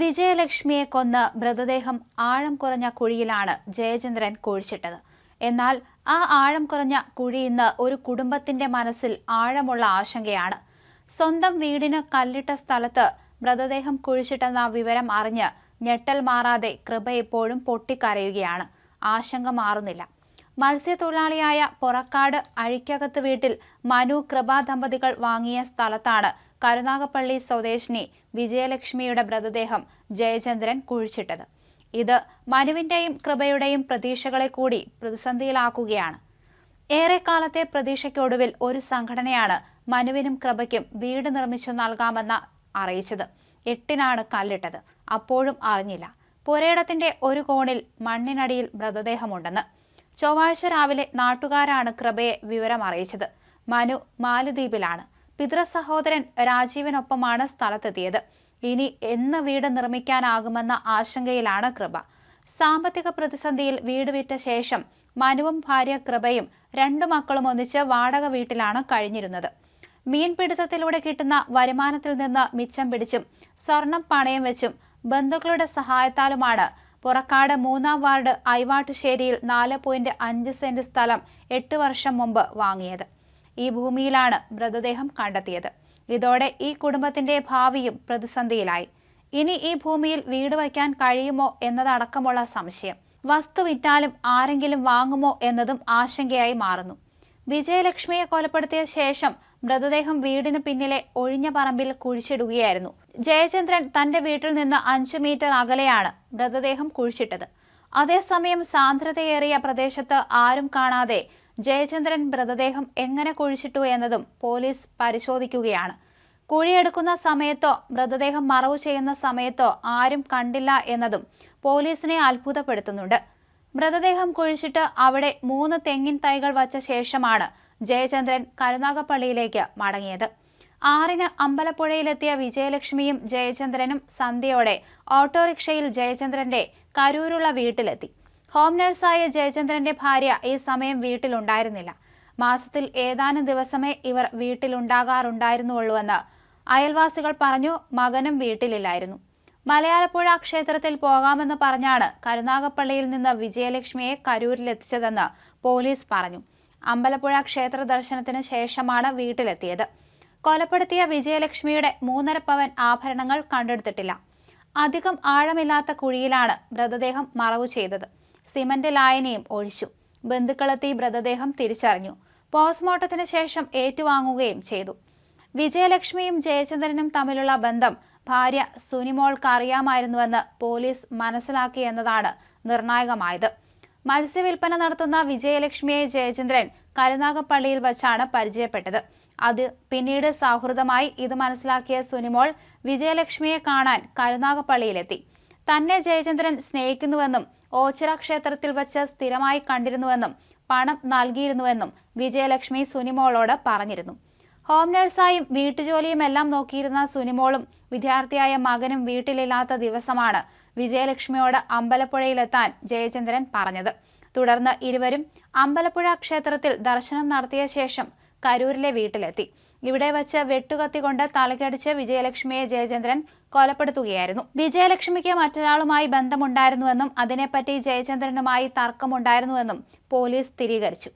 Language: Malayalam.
വിജയലക്ഷ്മിയെ കൊന്ന് മൃതദേഹം ആഴം കുറഞ്ഞ കുഴിയിലാണ് ജയചന്ദ്രൻ കുഴിച്ചിട്ടത്. എന്നാൽ ആ ആഴം കുറഞ്ഞ കുഴി ഇന്ന് ഒരു കുടുംബത്തിന്റെ മനസ്സിൽ ആഴമുള്ള ആശങ്കയാണ്. സ്വന്തം വീടിന് കല്ലിട്ട സ്ഥലത്ത് മൃതദേഹം കുഴിച്ചിട്ടെന്ന വിവരം അറിഞ്ഞ് ഞെട്ടൽ മാറാതെ കൃപ ഇപ്പോഴും പൊട്ടിക്കരയുകയാണ്. ആശങ്ക മാറുന്നില്ല. മത്സ്യത്തൊഴിലാളിയായ പൊറക്കാട് അഴിക്കകത്ത് വീട്ടിൽ മനു കൃപ ദമ്പതികൾ വാങ്ങിയ സ്ഥലത്താണ് കരുനാഗപ്പള്ളി സ്വദേശിനി വിജയലക്ഷ്മിയുടെ മൃതദേഹം ജയചന്ദ്രൻ കുഴിച്ചിട്ടത്. ഇത് മനുവിന്റെയും കൃപയുടെയും പ്രതീക്ഷകളെ കൂടി പ്രതിസന്ധിയിലാക്കുകയാണ്. ഏറെക്കാലത്തെ പ്രതീക്ഷയ്ക്കൊടുവിൽ ഒരു സംഘടനയാണ് മനുവിനും കൃപയ്ക്കും വീട് നിർമ്മിച്ചു നൽകാമെന്ന് അറിയിച്ചത്. എട്ടിനാണ് കല്ലിട്ടത്. അപ്പോഴും അറിഞ്ഞില്ല. പുരയിടത്തിന്റെ ഒരു കോണിൽ മണ്ണിനടിയിൽ മൃതദേഹമുണ്ടെന്ന്. ചൊവ്വാഴ്ച രാവിലെ നാട്ടുകാരാണ് കൃപയെ വിവരം അറിയിച്ചത് മനു മാലദ്വീപിലാണ്. പിതൃസഹോദരൻ രാജീവിനൊപ്പമാണ് സ്ഥലത്തെത്തിയത്. ഇനി എന്ന് വീട് നിർമ്മിക്കാനാകുമെന്ന ആശങ്കയിലാണ് കൃപ. സാമ്പത്തിക പ്രതിസന്ധിയിൽ വീട് വിറ്റ ശേഷം മനുവും ഭാര്യ കൃപയും രണ്ടു മക്കളും ഒന്നിച്ച് വാടക വീട്ടിലാണ് കഴിഞ്ഞിരുന്നത്. മീൻപിടുത്തത്തിലൂടെ കിട്ടുന്ന വരുമാനത്തിൽ നിന്ന് മിച്ചം പിടിച്ചും സ്വർണം പണയം വെച്ചും ബന്ധുക്കളുടെ സഹായത്താലുമാണ് പുറക്കാട് മൂന്നാം വാർഡ് ഐവാട്ടുശ്ശേരിയിൽ നാല് പോയിന്റ് അഞ്ച് സെന്റ് സ്ഥലം എട്ട് വർഷം മുമ്പ് വാങ്ങിയത്. ഈ ഭൂമിയിലാണ് മൃതദേഹം കണ്ടെത്തിയത്. ഇതോടെ ഈ കുടുംബത്തിന്റെ ഭാവിയും പ്രതിസന്ധിയിലായി. ഇനി ഈ ഭൂമിയിൽ വീട് വയ്ക്കാൻ കഴിയുമോ എന്നതടക്കമുള്ള സംശയം. വസ്തു വിറ്റാലും ആരെങ്കിലും വാങ്ങുമോ എന്നതും ആശങ്കയായി മാറുന്നു. വിജയലക്ഷ്മിയെ കൊലപ്പെടുത്തിയ ശേഷം മൃതദേഹം വീടിന് പിന്നിലെ ഒഴിഞ്ഞ പറമ്പിൽ കുഴിച്ചിടുകയായിരുന്നു. ജയചന്ദ്രൻ തന്റെ വീട്ടിൽ നിന്ന് അഞ്ചു മീറ്റർ അകലെയാണ് മൃതദേഹം കുഴിച്ചിട്ടത്. അതേസമയം സാന്ദ്രതയേറിയ പ്രദേശത്ത് ആരും കാണാതെ ജയചന്ദ്രൻ മൃതദേഹം എങ്ങനെ കുഴിച്ചിട്ടു എന്നതും പോലീസ് പരിശോധിക്കുകയാണ്. കുഴിയെടുക്കുന്ന സമയത്തോ മൃതദേഹം മറവ് ചെയ്യുന്ന സമയത്തോ ആരും കണ്ടില്ല എന്നതും പോലീസിനെ അത്ഭുതപ്പെടുത്തുന്നുണ്ട്. മൃതദേഹം കുഴിച്ചിട്ട് അവിടെ മൂന്ന് തെങ്ങിൻ തൈകൾ വച്ച ശേഷമാണ് ജയചന്ദ്രൻ കരുനാഗപ്പള്ളിയിലേക്ക് മടങ്ങിയത്. ആറിന് അമ്പലപ്പുഴയിലെത്തിയ വിജയലക്ഷ്മിയും ജയചന്ദ്രനും സന്ധ്യയോടെ ഓട്ടോറിക്ഷയിൽ ജയചന്ദ്രന്റെ കരൂരുള്ള വീട്ടിലെത്തി. ഹോം നഴ്സായ ജയചന്ദ്രന്റെ ഭാര്യ ഈ സമയം വീട്ടിലുണ്ടായിരുന്നില്ല. മാസത്തിൽ ഏതാനും ദിവസമേ ഇവർ വീട്ടിലുണ്ടാകാറുണ്ടായിരുന്നുള്ളൂവെന്ന് അയൽവാസികൾ പറഞ്ഞു മകനും വീട്ടിലില്ലായിരുന്നു. മലയാളപ്പുഴ ക്ഷേത്രത്തിൽ പോകാമെന്ന് പറഞ്ഞാണ് കരുനാഗപ്പള്ളിയിൽ നിന്ന് വിജയലക്ഷ്മിയെ കരൂരിലെത്തിച്ചതെന്ന് പോലീസ് പറഞ്ഞു. അമ്പലപ്പുഴ ക്ഷേത്ര ദർശനത്തിന് ശേഷമാണ് വീട്ടിലെത്തിയത്. കൊലപ്പെടുത്തിയ വിജയലക്ഷ്മിയുടെ മൂന്നര പവൻ ആഭരണങ്ങൾ കണ്ടെടുത്തിട്ടില്ല. അധികം ആഴമില്ലാത്ത കുഴിയിലാണ് മൃതദേഹം മറവു ചെയ്തത്. സിമന്റ് ലായനിയും ഒഴിച്ചു. ബന്ധുക്കളെത്തി മൃതദേഹം തിരിച്ചറിഞ്ഞു. പോസ്റ്റ്മോർട്ടത്തിന് ശേഷം ഏറ്റുവാങ്ങുകയും ചെയ്തു. വിജയലക്ഷ്മിയും ജയചന്ദ്രനും തമ്മിലുള്ള ബന്ധം ഭാര്യ സുനിമോൾക്ക് അറിയാമായിരുന്നുവെന്ന് പോലീസ് മനസ്സിലാക്കി എന്നതാണ് നിർണായകമായത്. മത്സ്യവില്പന നടത്തുന്ന വിജയലക്ഷ്മിയെ ജയചന്ദ്രൻ കരുനാഗപ്പള്ളിയിൽ വച്ചാണ് പരിചയപ്പെട്ടത്. അത് പിന്നീട് സൗഹൃദമായി ഇത് മനസ്സിലാക്കിയ സുനിമോൾ വിജയലക്ഷ്മിയെ കാണാൻ കരുനാഗപ്പള്ളിയിലെത്തി. തന്നെ ജയചന്ദ്രൻ സ്നേഹിക്കുന്നുവെന്നും ഓച്ചിറ ക്ഷേത്രത്തിൽ വച്ച് സ്ഥിരമായി കണ്ടിരുന്നുവെന്നും പണം നൽകിയിരുന്നുവെന്നും വിജയലക്ഷ്മി സുനിമോളോട് പറഞ്ഞിരുന്നു. ഹോം നഴ്സായും വീട്ടുജോലിയും എല്ലാം നോക്കിയിരുന്ന സുനിമോളും വിദ്യാർത്ഥിയായ മകനും വീട്ടിലില്ലാത്ത ദിവസമാണ് വിജയലക്ഷ്മിയോട് അമ്പലപ്പുഴയിലെത്താൻ ജയചന്ദ്രൻ പറഞ്ഞത്. തുടർന്ന് ഇരുവരും അമ്പലപ്പുഴ ക്ഷേത്രത്തിൽ ദർശനം നടത്തിയ ശേഷം കരൂരിലെ വീട്ടിലെത്തി. ഇവിടെ വച്ച് വെട്ടുകത്തിക്കൊണ്ട് തലക്കടിച്ച് വിജയലക്ഷ്മിയെ ജയചന്ദ്രൻ കൊലപ്പെടുത്തുകയായിരുന്നു. വിജയലക്ഷ്മിക്ക് മറ്റൊരാളുമായി ബന്ധമുണ്ടായിരുന്നുവെന്നും അതിനെപ്പറ്റി ജയചന്ദ്രനുമായി തർക്കമുണ്ടായിരുന്നുവെന്നും പോലീസ് സ്ഥിരീകരിച്ചു.